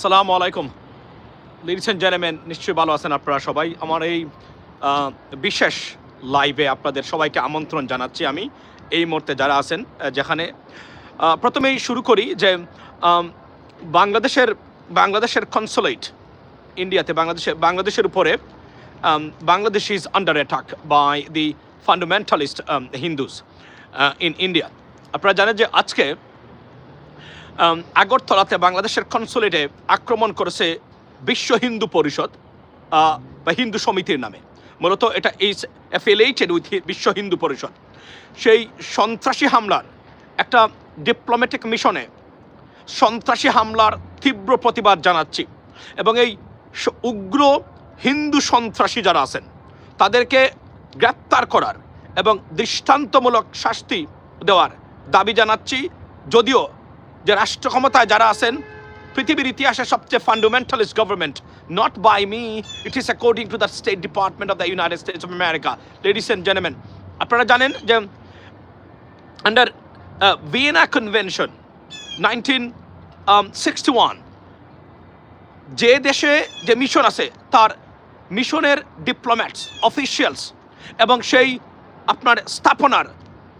সালাম আলাইকুম। Ladies and gentleman নিশ্চয়ই ভালো আছেন আপনারা সবাই। আমার এই বিশেষ লাইভে আপনাদের সবাইকে আমন্ত্রণ জানাচ্ছি আমি। এই মুহূর্তে যারা আছেন যেখানে প্রথমেই শুরু করি যে বাংলাদেশের বাংলাদেশের কনসোলেট ইন্ডিয়াতে বাংলাদেশের বাংলাদেশের উপরে Bangladesh is under attack by the fundamentalist Hindus in India আপনারা জানেন যে আজকে আগরতলাতে বাংলাদেশের কনসুলেটে আক্রমণ করেছে বিশ্ব হিন্দু পরিষদ বা হিন্দু সমিতির নামে। মূলত এটা ইজ অ্যাফিলিয়েটেড উইথ বিশ্ব হিন্দু পরিষদ। সেই সন্ত্রাসী হামলার একটা ডিপ্লোম্যাটিক মিশনে সন্ত্রাসী হামলার তীব্র প্রতিবাদ জানাচ্ছি। এবং এই উগ্র হিন্দু সন্ত্রাসী যারা আছেন, তাদেরকে গ্রেপ্তার করার এবং দৃষ্টান্তমূলক শাস্তি দেওয়ার দাবি জানাচ্ছি। যদিও যে রাষ্ট্র ক্ষমতায় যারা আছেন, পৃথিবীর ইতিহাসে সবচেয়ে fundamentalist government not by me it is according to the State Department of the United States of America ladies and gentleman আপনারা জানেন যে under Vienna Convention nineteen sixty one যে দেশে যে মিশন আছে, তার মিশনের ডিপ্লোম্যাটস অফিসিয়ালস এবং সেই আপনার স্থাপনার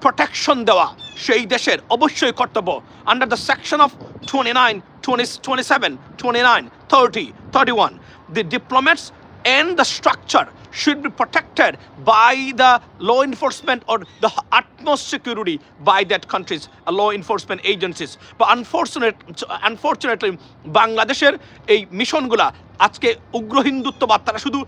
প্রোটেকশন দেওয়া। সেই দেশের অবশ্যই কর্তব্য। Under the section of twenty nine twenty twenty seven twenty nine thirty thirty one the diplomats and the structure should be protected by the law enforcement or the utmost security by that country's law enforcement agencies বা unfortunate unfortunately বাংলাদেশের এই মিশনগুলা আজকে উগ্র হিন্দুত্ব বার্তারা শুধু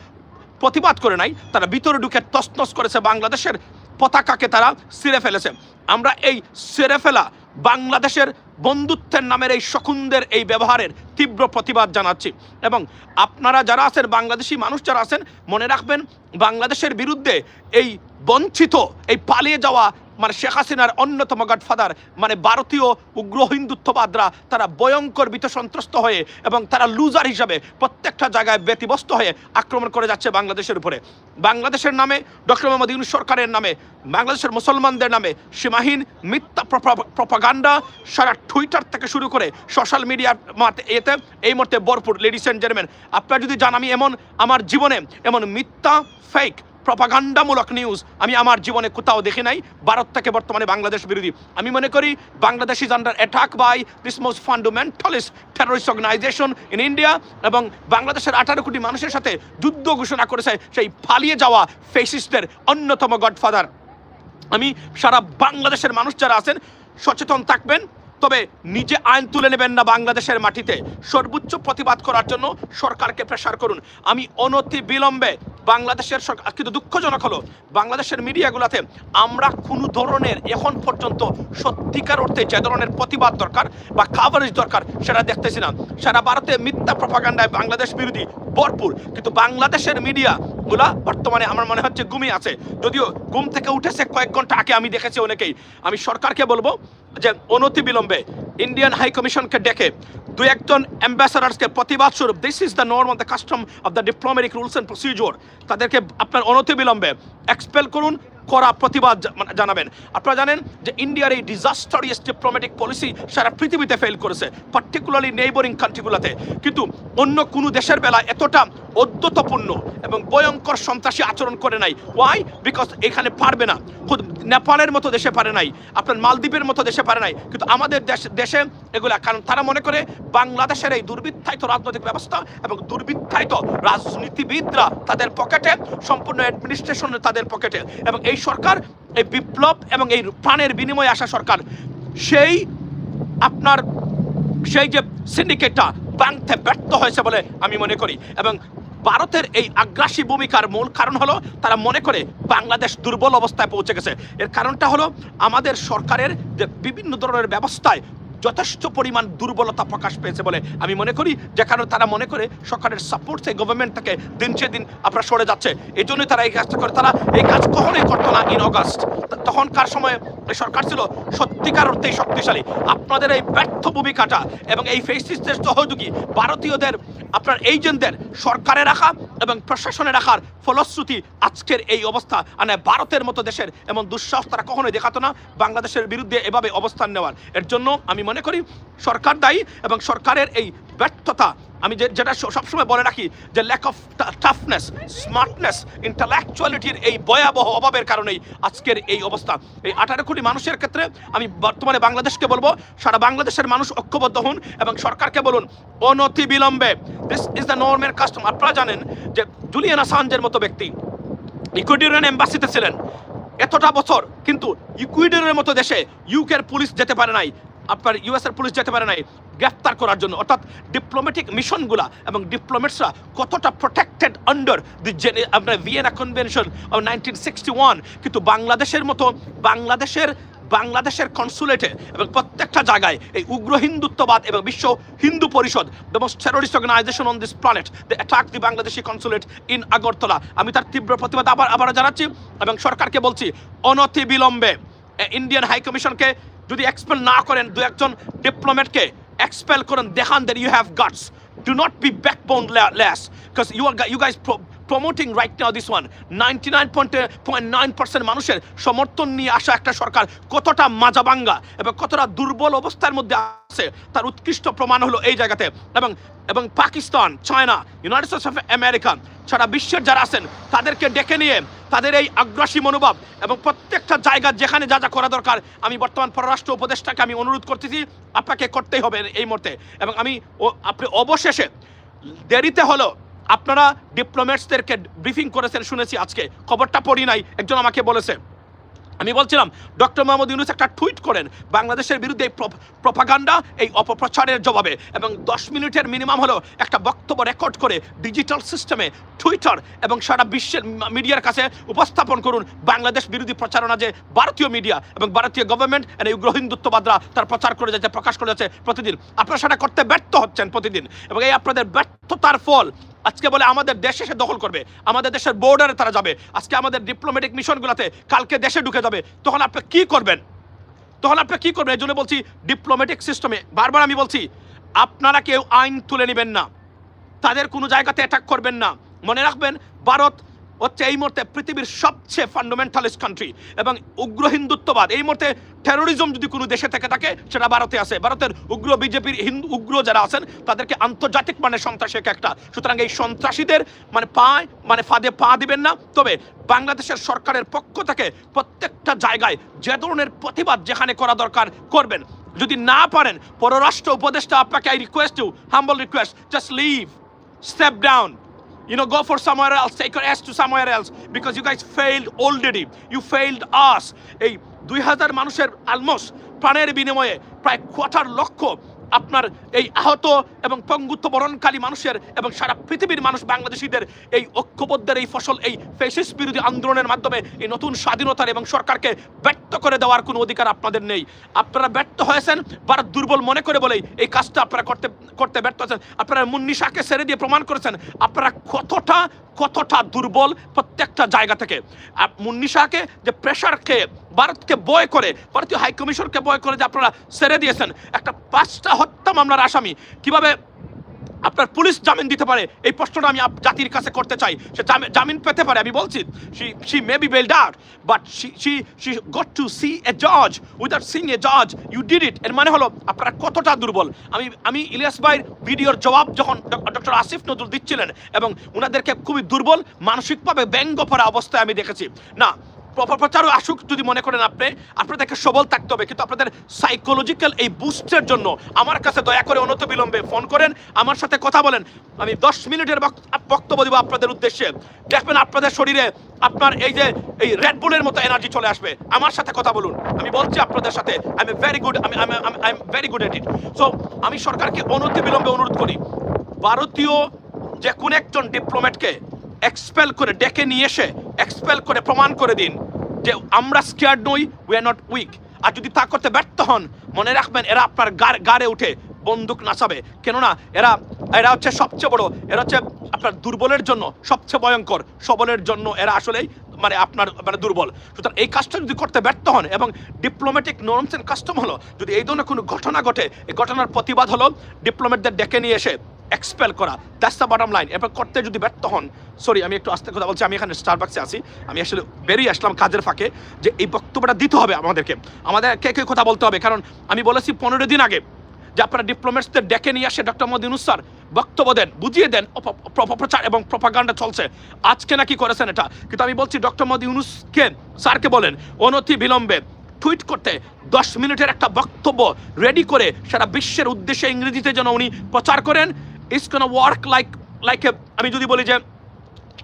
প্রতিবাদ করে নাই, তারা ভিতরে ঢুকে তসনস করেছে বাংলাদেশের পতাকাকে তারা ছিঁড়ে ফেলেছে। আমরা এই সেরে ফেলা বাংলাদেশের বন্ধুত্বের নামের এই শকুনদের এই ব্যবহারের তীব্র প্রতিবাদ জানাচ্ছি। এবং আপনারা যারা আছেন, বাংলাদেশি মানুষ যারা আছেন, মনে রাখবেন, বাংলাদেশের বিরুদ্ধে এই বঞ্চিত, এই পালিয়ে যাওয়া মানে শেখ হাসিনার অন্যতম গডফাদার মানে ভারতীয় উগ্র হিন্দুত্ববাদরা তারা ভয়ঙ্কর বিত সন্ত্রস্ত হয়ে এবং তারা লুজার হিসাবে প্রত্যেকটা জায়গায় ব্যতিব্যস্ত হয়ে আক্রমণ করে যাচ্ছে বাংলাদেশের উপরে। বাংলাদেশের নামে ডক্টর মোহাম্মদ ইউনুস সরকারের নামে, বাংলাদেশের মুসলমানদের নামে সীমাহীন মিথ্যা প্রপাগান্ডা সারা টুইটার থেকে শুরু করে সোশ্যাল মিডিয়ার মাতে এতে এই মুহূর্তে ভরপুর। লেডিস অ্যান্ড জেন্টলম্যান আপনারা যদি জান আমি এমন, আমার জীবনে এমন মিথ্যা ফেক প্রপাগান্ডামূলক নিউজ আমি আমার জীবনে কোথাও দেখি নাই, ভারত থেকে বর্তমানে বাংলাদেশ বিরোধী। আমি মনে করি Bangladesh is under attack by this most fundamentalist terrorist organisation in India এবং বাংলাদেশের আঠারো কোটি মানুষের সাথে যুদ্ধ ঘোষণা করেছে সেই পালিয়ে যাওয়া ফেসিস্টদের অন্যতম গডফাদার আমি সারা বাংলাদেশের মানুষ যারা আছেন, সচেতন থাকবেন তবে নিজে আইন তুলে নেবেন না বাংলাদেশের মাটিতে। সর্বোচ্চ প্রতিবাদ করার জন্য সরকারকে প্রেসার করুন। আমি অনতি বিলম্বে বাংলাদেশের সরকার কিন্তু দুঃখজনক হলো, বাংলাদেশের মিডিয়াগুলোতে আমরা কোনো ধরনের এখন পর্যন্ত সত্যিকার অর্থে যে ধরনের প্রতিবাদ দরকার বা কাভারেজ দরকার সেটা দেখতেছি না। সারা ভারতে মিথ্যা প্রপাগান্ডায় বাংলাদেশ বিরোধী ভরপুর। কিন্তু বাংলাদেশের মিডিয়াগুলা বর্তমানে আমার মনে হচ্ছে ঘুমিয়ে আছে। যদিও ঘুম থেকে উঠেছে কয়েক ঘণ্টা আগে আমি দেখেছি অনেকেই। আমি সরকারকে বলব যে অনতি বিলম্বে ইন্ডিয়ান হাই কমিশনকে ডেকে দু একজন অ্যাম্বাসাডার্সকে প্রতিবাদ স্বরূপ this is the norm of the custom of the diplomatic rules and procedure তাদেরকে আপনার অনতি বিলম্বে এক্সপেল করুন করা প্রতিবাদ মানে জানাবেন। আপনারা জানেন যে ইন্ডিয়ার এই ডিজাস্টারিয়াস ডিপ্লোম্যাটিক পলিসি সারা পৃথিবীতে ফেল করেছে পার্টিকুলারলি নেইবরিং কান্ট্রিগুলোতে কিন্তু অন্য কোনো দেশের বেলায় এতটা অদ্যতপূর্ণ এবং ভয়ঙ্কর সন্ত্রাসী আচরণ করে নাই। ওয়াই বিকজ এখানে পারবে না। খুদ, নেপালের মতো দেশে পারে নাই, আপনার মালদ্বীপের মতো দেশে পারে নাই। কিন্তু আমাদের দেশ, দেশে এগুলা, কারণ তারা মনে করে বাংলাদেশের এই দুর্বৃত্তায়িত রাজনৈতিক ব্যবস্থা এবং দুর্বৃত্তায়িত রাজনীতিবিদরা তাদের পকেটে, সম্পূর্ণ অ্যাডমিনিস্ট্রেশন তাদের পকেটে এবং এই সরকার, এই বিপ্লব এবং এই প্রাণের বিনিময়ে আসা সরকার, সেই আপনার, সেই যে সিন্ডিকেটটা ভাঙতে ব্যর্থ হয়েছে বলে আমি মনে করি। এবং ভারতের এই আগ্রাসী ভূমিকার মূল কারণ হলো, তারা মনে করে বাংলাদেশ দুর্বল অবস্থায় পৌঁছে গেছে। এর কারণটা হলো, আমাদের সরকারের যে বিভিন্ন ধরনের ব্যবস্থায় যথেষ্ট পরিমাণ দুর্বলতা প্রকাশ পেয়েছে বলে আমি মনে করি যে কারণে তারা মনে করে সরকারের সাপোর্ট সেই গভর্নমেন্ট থেকে দিন সে দিন আপনার সরে যাচ্ছে। এই জন্যই তারা এই কাজটা করে। তারা এই কাজ কখনোই করতো না ইন অগাস্ট তখনকার সময়ে সরকার ছিল সত্যিকার অর্থেই শক্তিশালী। আপনাদের এই ব্যর্থ ভূমিকাটা এবং এই ফেসিস্টের সহযোগী ভারতীয়দের, আপনার এজেন্টদের সরকারে রাখা এবং প্রশাসনে রাখার ফলশ্রুতি আজকের এই অবস্থা। মানে ভারতের মতো দেশের এমন দুঃসাহস তারা কখনোই দেখাতো না। বাংলাদেশের বিরুদ্ধে এভাবে অবস্থান নেওয়ার। এর জন্য আমি মনে করি সরকার দায়ী এবং সরকারের এই ব্যর্থতা, আমি যে যেটা সবসময় বলে রাখি যে ল্যাক অফ টাফনেস স্মার্টনেস ইন্টালেকচুয়ালিটির এই ভয়াবহ অভাবের কারণেই আজকের এই অবস্থা। এই আঠারো কোটি মানুষের ক্ষেত্রে আমি বর্তমানে বাংলাদেশকে বলব, সারা বাংলাদেশের মানুষ ঐক্যবদ্ধ হন এবং সরকারকে বলুন অনতি বিলম্বে দিস ইজ দ্য নর্মের কাস্টম আপনারা জানেন যে জুলিয়ান আসাঞ্জের মতো ব্যক্তি ইকুয়েডরিয়ান এম্বাসিতে ছিলেন। এতটা বছর কিন্তু ইকুয়েডরের মতো দেশে ইউকের পুলিশ যেতে পারে নাই। আপনার ইউএস এর পুলিশ যেতে পারে নাই, গ্রেফতার করার জন্য। অর্থাৎ ডিপ্লোম্যাটিক মিশনগুলা এবং ডিপ্লোমেটসরা কতটা প্রোটেক্টেড আন্ডার দি আপনার Vienna Convention nineteen sixty one কিন্তু বাংলাদেশের মতো, বাংলাদেশের বাংলাদেশের কনসুলেটে এবং প্রত্যেকটা জায়গায় এই উগ্র হিন্দুত্ববাদ এবং বিশ্ব Hindu Parishad the terrorist organisation on this planet the attack the Bangladeshi consulate in Agartala আমি তার তীব্র প্রতিবাদ আবার আবার জানাচ্ছি এবং সরকারকে বলছি অনতি বিলম্বে ইন্ডিয়ান হাই কমিশনকে যদি এক্সপেল না করেন দু একজন ডিপ্লোমেটকে এক্সপেল করেন, দেখান that you have guts do not be backbone le- less because you are right you guys pro- promoting right now this one. 99.9% মানুষের সমর্থন নিয়ে আসা একটা সরকার কতটা মাজাবাঙ্গা এবং কতটা দুর্বল অবস্থার মধ্যে আছে, তার উৎকৃষ্ট প্রমাণ হলো এই জায়গাতে। এবং এবং Pakistan, China United States of America সারা বিশ্বের যারা আছেন, তাদেরকে ডেকে নিয়ে তাদের এই আগ্রাসী মনোভাব এবং প্রত্যেকটা জায়গা যেখানে যা যা করা দরকার, আমি বর্তমান পররাষ্ট্র উপদেষ্টাকে আমি অনুরোধ করতেছি, আপনাকে করতেই হবে এই মুহূর্তে। এবং আমি আপনি অবশেষে দেরিতে হলো আপনারা ডিপ্লোমেটসদেরকে ব্রিফিং করেছেন, শুনেছি আজকে। খবরটা পড়ি নাই, একজন আমাকে বলেছে। আমি বলছিলাম, ডক্টর মোহাম্মদ ইউনুস একটা টুইট করেন, বাংলাদেশের বিরুদ্ধে এই প্রপাগান্ডা, এই অপপ্রচারের জবাবে। এবং দশ মিনিটের মিনিমাম হলো একটা বক্তব্য রেকর্ড করে ডিজিটাল সিস্টেমে টুইটার এবং সারা বিশ্বের মিডিয়ার কাছে উপস্থাপন করুন বাংলাদেশ বিরোধী প্রচারণা যে ভারতীয় মিডিয়া এবং ভারতীয় গভর্নমেন্ট এই উগ্র হিন্দুত্ববাদরা তার প্রচার করে যাচ্ছে, প্রকাশ করে যাচ্ছে প্রতিদিন। আপনারা সেটা করতে ব্যর্থ হচ্ছেন প্রতিদিন। এবং এই আপনাদের ব্যর্থতার ফল আজকে বলে আমাদের দেশে এসে দখল করবে। আমাদের দেশের বর্ডারে তারা যাবে। আজকে আমাদের ডিপ্লোম্যাটিক মিশনগুলোতে কালকে দেশে ঢুকে যাবে। তখন আপনি কি করবেন? তখন আপনি কি করবেন? এই জন্য বলছি ডিপ্লোম্যাটিক সিস্টেমে বারবার আমি বলছি, আপনারা কেউ আইন তুলে নেবেন না। তাদের কোনো জায়গাতে অ্যাটাক করবেন না। মনে রাখবেন, ভারত হচ্ছে এই মুহূর্তে পৃথিবীর সবচেয়ে ফান্ডামেন্টালিস্ট কান্ট্রি এবং উগ্র হিন্দুত্ববাদ। এই মুহূর্তে টেরোরিজম যদি কোনো দেশে থেকে থাকে, সেটা ভারতে আছে। ভারতের উগ্র বিজেপির হিন্দু উগ্র যারা আছেন, তাদেরকে আন্তর্জাতিক মানে সন্ত্রাসী একটা, সুতরাং এই সন্ত্রাসীদের মানে পায় মানে ফাঁদে পা দিবেন না। তবে বাংলাদেশের সরকারের পক্ষ থেকে প্রত্যেকটা জায়গায় যে ধরনের প্রতিবাদ যেখানে করা দরকার করবেন। যদি না পারেন, পররাষ্ট্র উপদেষ্টা আপনাকে I request you humble request just leave step down. You know, go for somewhere else, take your ass to somewhere else because you guys failed already. You failed us. এই দুই হাজার মানুষের অলমোস্ট প্রাণের বিনিময়ে প্রায় কোয়ার্টার লক্ষ আপনার এই আহত এবং পঙ্গুত্ব বরণকারী মানুষের এবং সারা পৃথিবীর মানুষ বাংলাদেশিদের এই ঐক্যবদ্ধের এই ফসল, এই ফেসিস বিরোধী আন্দোলনের মাধ্যমে এই নতুন স্বাধীনতার এবং সরকারকে ব্যর্থ করে দেওয়ার কোনো অধিকার আপনাদের নেই। আপনারা ব্যর্থ হয়েছেন, ভারত দুর্বল মনে করে বলেই এই কাজটা আপনারা করতে করতে ব্যর্থ হয়েছেন। আপনারা মুন্নি শাহকে ছেড়ে দিয়ে প্রমাণ করেছেন, আপনারা কতটা কতটা দুর্বল প্রত্যেকটা জায়গা থেকে। আর মুন্নি শাহকে যে প্রেশার খেয়ে ভারতকে বয় করে, ভারতীয় হাই কমিশনকে বয় করে যে আপনারা ছেড়ে দিয়েছেন। একটা পাঁচটা হত্যা মামলার আসামি। কীভাবে আপনার পুলিশ জামিন দিতে পারে? এই প্রশ্নটা আমি জাতির কাছে করতে চাই। সে জামিন পেতে পারে, আমি বলছি। She she may be bailed out but she she she got to see a জজ উইদাউট সিং এ জজ ইউ ডিড ইট এর মানে হলো, আপনারা কতটা দুর্বল? আমি আমি ইলিয়াস ভাইয়ের ভিডিওর জবাব যখন ডক্টর আসিফ নজরুল দিচ্ছিলেন, এবং ওনাদেরকে খুবই দুর্বল, মানসিকভাবে ব্যঙ্গ পড়া অবস্থায় আমি দেখেছি। না প্রচারও আসুক যদি মনে করেন আপনি। আপনাদেরকে সবল থাকতে হবে, কিন্তু আপনাদের সাইকোলজিক্যাল এই বুস্টের জন্য আমার কাছে দয়া করে অনত বিলম্বে ফোন করেন, আমার সাথে কথা বলেন। আমি দশ মিনিটের বক- বক্তব্য দিব আপনাদের উদ্দেশ্যে। দেখবেন আপনাদের শরীরে আপনার এই যে, এই রেড বুলের মতো এনার্জি চলে আসবে। আমার সাথে কথা বলুন। আমি বলছি আপনাদের সাথে আই এম ভেরি গুড আমি I am very good at it so আমি সরকারকে অনতি বিলম্বে অনুরোধ করি, ভারতীয় যে কোন একজন ডিপ্লোম্যাটকে এক্সপেল করে ডেকে নিয়ে এসে এক্সপেল করে প্রমাণ করে দিন যে আমরা স্কেয়ার্ড নই উই আর নট উইক আর যদি তা করতে ব্যর্থ হন, মনে রাখবেন এরা আপনার গাড় উঠে বন্দুক নাচাবে। কেননা এরা এরা হচ্ছে সবচেয়ে বড়, এরা হচ্ছে আপনার দুর্বলের জন্য সবচেয়ে ভয়ঙ্কর। সবলের জন্য এরা আসলেই মানে আপনার মানে দুর্বল। সুতরাং এই কাজটা যদি করতে ব্যর্থ হন এবং ডিপ্লোম্যাটিক নর্মস অ্যান্ড কাস্টম হলো, যদি এই ধরনের কোনো ঘটনা ঘটে, এই ঘটনার প্রতিবাদ হলো ডিপ্লোম্যাটদের ডেকে নিয়ে এসে এক্সপেল করা দ্যাটস দ্য বটম লাইন এবার করতে যদি ব্যর্থ হন সরি আমি একটু আস্তে কথা বলছি, আমি এখানে স্টারবাক্সে আছি, আমি আসলে বেরিয়ে আসলাম কাজের ফাঁকে, যে এই বক্তব্যটা দিতে হবে আমাদেরকে আমাদের কে কে কথা বলতে হবে, কারণ আমি বলেছি পনেরো দিন আগে যে আপনারা ডিপ্লোমেটসদের ডেকে নিয়ে আসে ডক্টর মোদিনুস স্যার, বক্তব্য দেন, বুঝিয়ে দেন, অপ- অপপ্রচার এবং প্রপাগান্ডা চলছে। আজকে নাকি করেছেন এটা, কিন্তু আমি বলছি ডক্টর মোদি ইউনুসকে, স্যারকে বলেন, অনতি বিলম্বে টুইট করতে দশ মিনিটের একটা বক্তব্য রেডি করে, সারা বিশ্বের উদ্দেশ্যে ইংরেজিতে যেন উনি প্রচার করেন it's work work like like আমি যদি বলি যে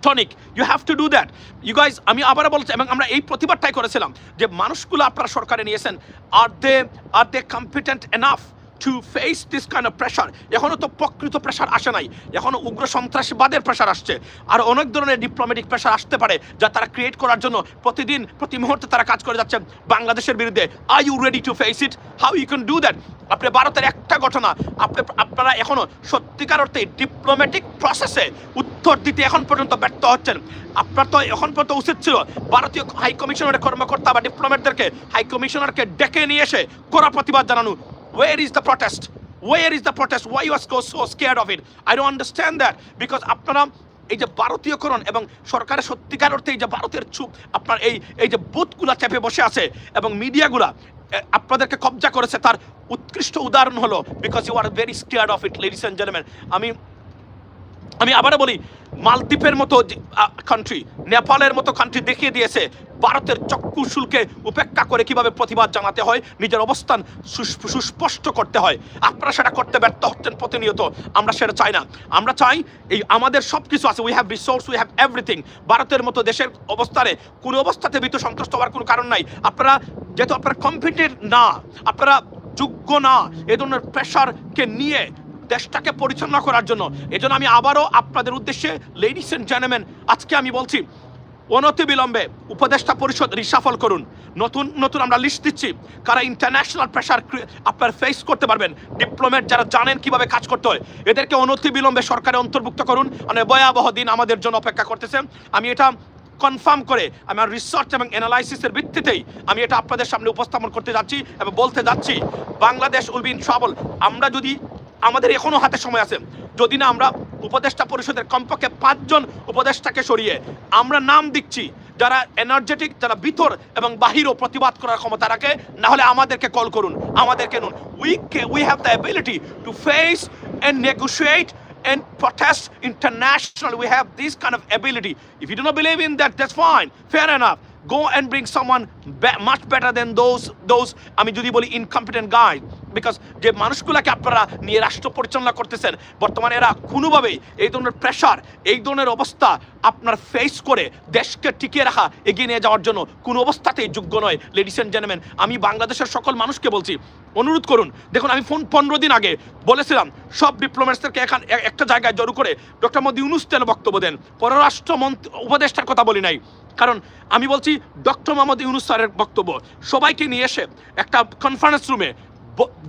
tonic you have to do that you guys আমি আবারও বলছি, এবং আমরা এই প্রতিবাদটাই করেছিলাম যে মানুষগুলো আপনারা সরকারে নিয়েছেন are they are they competent enough to face this kind of pressure এখনও তো প্রকৃত প্রেশার আসে নাই। এখনও উগ্র সন্ত্রাসবাদের প্রেশার আসছে। আর অনেক ধরনের ডিপ্লোম্যাটিক প্রেশার আসতে পারে যা তারা ক্রিয়েট করার জন্য প্রতিদিন, প্রতি মুহূর্তে তারা কাজ করে যাচ্ছে বাংলাদেশের বিরুদ্ধে। Are you ready to face it how you can do that আপনি ভারতের একটা ঘটনা, আপনি, আপনারা এখনও সত্যিকার অর্থে ডিপ্লোম্যাটিক প্রসেসে উত্তর দিতে এখন পর্যন্ত ব্যর্থ হচ্ছেন। আপনার তো এখন পর্যন্ত উচিত ছিল ভারতীয় হাই কমিশনারের কর্মকর্তা বা ডিপ্লোম্যাটদেরকে হাই কমিশনারকে ডেকে নিয়ে এসে কড়া প্রতিবাদ জানানো। Where is the protest? Where is the protest? Why you are so scared of it I don't understand that because আপনারা এই যে ভারতীয়করণ এবং সরকারের সত্যিকার অর্থে এই যে ভারতের চুপ, আপনার এই এই যে বুথগুলা চেপে বসে আছে এবং মিডিয়াগুলা আপনাদেরকে কবজা করেছে, তার উৎকৃষ্ট উদাহরণ হলো because you are very scared of it ladies and gentleman আমি আমি আবারও বলি, মালদ্বীপের মতো কান্ট্রি নেপালের মতো কান্ট্রি দেখিয়ে দিয়েছে, ভারতের চক্ষু শুল্কে উপেক্ষা করে কীভাবে প্রতিবাদ জানাতে হয়, নিজের অবস্থান সুস- সুস্পষ্ট করতে হয়। আপনারা সেটা করতে ব্যর্থ হচ্ছেন প্রতিনিয়ত, আমরা সেটা চাই না। আমরা চাই এই আমাদের সব কিছু আছে we have resource we have everything ভারতের মতো দেশের অবস্থানে কোনো অবস্থাতে ভীত সন্ত্রস্ত হওয়ার কোনো কারণ নাই। আপনারা, যেহেতু আপনারা কম্পিটেন্ট না, আপনারা যোগ্য না, এ ধরনের প্রেশারকে নিয়ে দেশটাকে পরিচালনা করার জন্য। এজন্য আমি আবারও আপনাদের উদ্দেশ্যে লেডিস এন্ড জেন্টলম্যান আজকে আমি বলছি, অনতি বিলম্বে উপদেষ্টা পরিষদ রিসাফল করুন। নতুন নতুন আমরা লিস্ট দিচ্ছি। কারা ইন্টারন্যাশনাল প্রেশার আপনার ফেস করতে পারবেন। ডিপ্লোমেট যারা জানেন কীভাবে কাজ করতে হয়, এদেরকে অনতি বিলম্বে সরকারে অন্তর্ভুক্ত করুন। মানে ভয়াবহ দিন আমাদের জন্য অপেক্ষা করতেছে। আমি এটা কনফার্ম করে, আমার রিসার্চ এবং অ্যানালাইসিসের ভিত্তিতেই আমি এটা আপনাদের সামনে উপস্থাপন করতে যাচ্ছি এবং বলতে যাচ্ছি, বাংলাদেশ উইল বি ইন আমরা যদি আমাদের এখনও হাতে সময় আছে যদি না আমরা উপদেষ্টা পরিষদের কমপক্ষে পাঁচজন উপদেষ্টাকে সরিয়ে আমরা নাম দিচ্ছি যারা এনার্জেটিক যারা ভিতর এবং বাহিরও প্রতিবাদ করার ক্ষমতা রাখে না হলে আমাদেরকে কল করুন আমাদেরকে নুন we we have the ability to face and negotiate and protest international. We have this kind of ability. If you do not believe in that, that's fine. Fair enough. Go and bring someone be- much better than those those আমি যদি বলি incompetent guy because যে মানুষগুলোকে আপনারা নিয়ে রাষ্ট্র পরিচালনা করতেছেন, বর্তমানে এরা কোনোভাবেই এই ধরনের প্রেশার এই ধরনের অবস্থা আপনার ফেস করে দেশকে টিকিয়ে রাখা, এগিয়ে নিয়ে যাওয়ার জন্য কোনো অবস্থাতেই যোগ্য নয়। লেডিস অ্যান্ড জেন্টলম্যান আমি বাংলাদেশের সকল মানুষকে বলছি, অনুরোধ করুন। দেখুন, আমি ফোন পনেরো দিন আগে বলেছিলাম, সব ডিপ্লোমেটসদেরকে এখান একটা জায়গায় জড়ো করে ডক্টর মোদী ইউনুস বক্তব্য দেন? পররাষ্ট্র মন্ত্রী উপদেষ্টার কথা বলি নাই। কারণ আমি বলছি, ডক্টর মোহাম্মদ ইউনুস স্যারের বক্তব্য, সবাইকে নিয়ে এসে একটা কনফারেন্স রুমে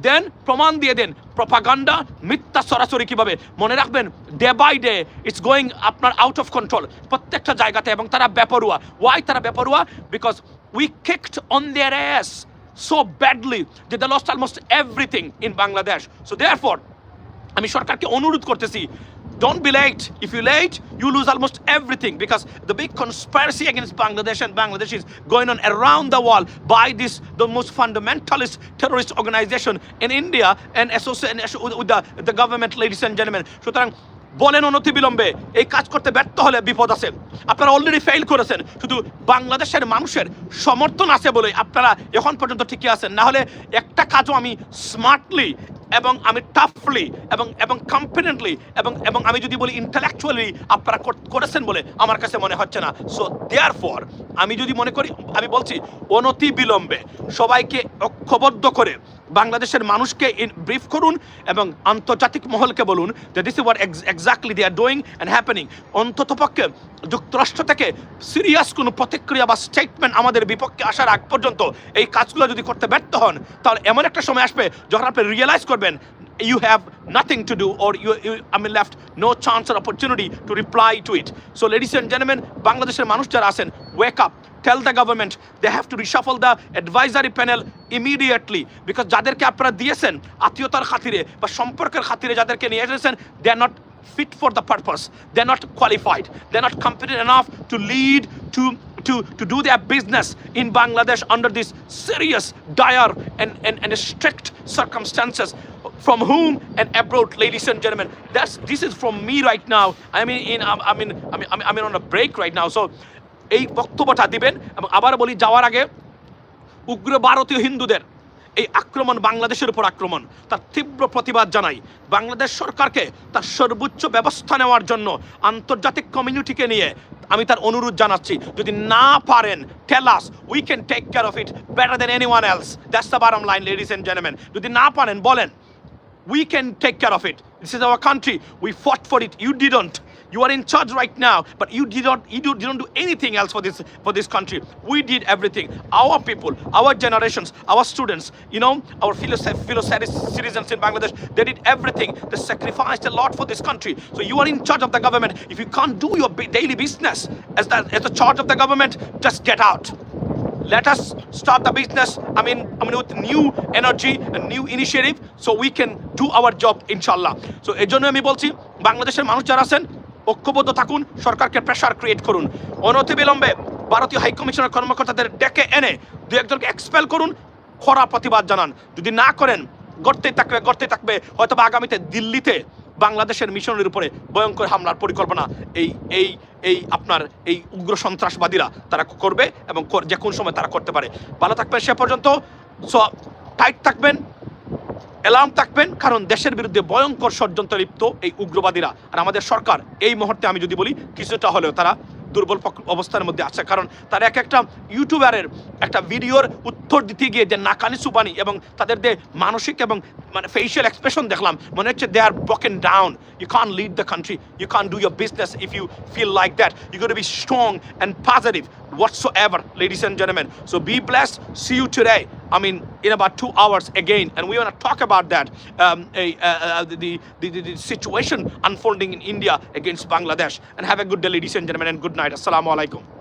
দেন প্রমাণ দিয়ে দেন। প্রপাগান্ডা মিথ্যা সরাসরি কীভাবে? মনে রাখবেন day by day it's going আপনার আউট অফ কন্ট্রোল প্রত্যেকটা জায়গাতে এবং তারা বেপরুয়া। ওয়াই তারা বেপরুয়া? Because we kicked on their ass badly যে the lost almost everything in Bangladesh so therefore আমি সরকারকে অনুরোধ করতেছি don't be late if you late you lose almost everything because the big conspiracy against bangladesh and bangladesh is going on around the world by this the most fundamentalist terrorist organization in india and associated with the, the government ladies and gentlemen সুতরাং বলেন অনতি বিলম্বে এই কাজ করতে ব্যর্থ হলে বিপদ আছে আপনারা অলরেডি ফেল করেছেন শুধু বাংলাদেশের মানুষের সমর্থন আছে বলে আপনারা এখন পর্যন্ত ঠিকই আছেন না হলে একটা কাজও আমি স্মার্টলি এবং আমি টাফলি এবং এবং কনফিডেন্টলি এবং এবং আমি যদি বলি ইন্টালেকচুয়ালি আপনারা করেছেন বলে আমার কাছে মনে হচ্ছে না। সো দেয়ার ফর আমি যদি মনে করি, আমি বলছি, অনতি বিলম্বে সবাইকে ঐক্যবদ্ধ করে বাংলাদেশের মানুষকে ব্রিফ করুন এবং আন্তর্জাতিক মহলকে বলুন যে this what exactly they are doing and happening অন্তত পক্ষে যুক্তরাষ্ট্র থেকে সিরিয়াস কোনো প্রতিক্রিয়া বা স্টেটমেন্ট আমাদের বিপক্ষে আসার আগ পর্যন্ত এই কাজগুলো যদি করতে ব্যর্থ হন, তাহলে এমন একটা সময় আসবে যখন আপনি রিয়েলাইজ করবেন you have nothing to do or you, you I mean left no chance or opportunity to reply to it. So ladies and gentlemen, বাংলাদেশের মানুষ যারা আছেন wake up tell the government they have to reshuffle the advisory panel immediately because যাদেরকে আপনারা দিয়েছেন আত্মীয়তার খাতিরে বা সম্পর্কের খাতিরে যাদেরকে নিয়ে এসেছেন they are not fit for the purpose they're not qualified they're not competent enough to lead to to, to do their business in Bangladesh under these serious, dire, and, and, and strict circumstances. From whom and abroad, ladies and gentlemen. That's this is from me right now. I mean, in I mean, I mean, I mean, I mean on a break right now. So, এই বক্তব্যটা দিবেন এবং আবার বলি যাওয়ার আগে উগ্র ভারতীয় হিন্দুদের এই আক্রমণ বাংলাদেশের উপর আক্রমণ, তার তীব্র প্রতিবাদ জানাই বাংলাদেশ সরকারকে তার সর্বোচ্চ ব্যবস্থা নেওয়ার জন্য আন্তর্জাতিক কমিউনিটিকে নিয়ে আমি তার অনুরোধ জানাচ্ছি যদি না পারেন tell us we can take care of it better than anyone else that's the bottom line ladies and gentleman যদি না পারেন, বলেন, we can take care of it. This is our country. We fought for it. You didn't. You are in charge right now, but you did not. You do, didn't do anything else for this for this country. We did everything. Our people, our generations, our students. You know, our fellow fellow citizens in Bangladesh. They did everything. They sacrificed a lot for this country. So you are in charge of the government. If you can't do your bi- daily business as the as the charge of the government, just get out let us start the business i mean i mean with new energy and new initiative so we can do our job inshallah so এই জন্য আমি বলছি বাংলাদেশের মানুষ যারা আছেন ঐক্যবদ্ধ থাকুন, সরকারকে প্রেশার ক্রিয়েট করুন। অনতিবিলম্বে ভারতীয় হাইকমিশনের কর্মকর্তাদের ডেকে এনে দু একজনকে এক্সপেল করুন, খরা প্রতিবাদ জানান। যদি না করেন গড়তে থাকবে গড়তে থাকবে। হয়তো আগামীতে দিল্লিতে বাংলাদেশের মিশনের উপরে ভয়ঙ্কর হামলার পরিকল্পনা এই এই এই আপনার এই উগ্র সন্ত্রাসবাদীরা তারা করবে এবং যে কোন সময় তারা করতে পারে। ভালো থাকবেন সে পর্যন্ত। সো টাইট থাকবেন। অ্যালার্ম থাকবেন কারণ দেশের বিরুদ্ধে ভয়ঙ্কর ষড়যন্ত্র লিপ্ত এই উগ্রবাদীরা আর আমাদের সরকার এই মুহূর্তে আমি যদি বলি কিছুটা হলেও তারা দুর্বল অবস্থার মধ্যে আছে কারণ তারা এক একটা ইউটিউবারের একটা ভিডিওর উত্তর দিতে গিয়ে যে নাকানি সুবানি এবং তাদের যে মানসিক এবং মানে ফেশিয়াল এক্সপ্রেশন দেখলাম মনে হচ্ছে they are broken down you can lead the country you can do your business if you feel like that. You're going to be strong and positive whatsoever, ladies and gentlemen. So be blessed. See you today. I mean, in about two hours again, and we want to talk about that um, a, uh, uh, the, the, the, the situation unfolding in India against Bangladesh. And have a good day, ladies and gentlemen, and good night. Assalamu alaikum.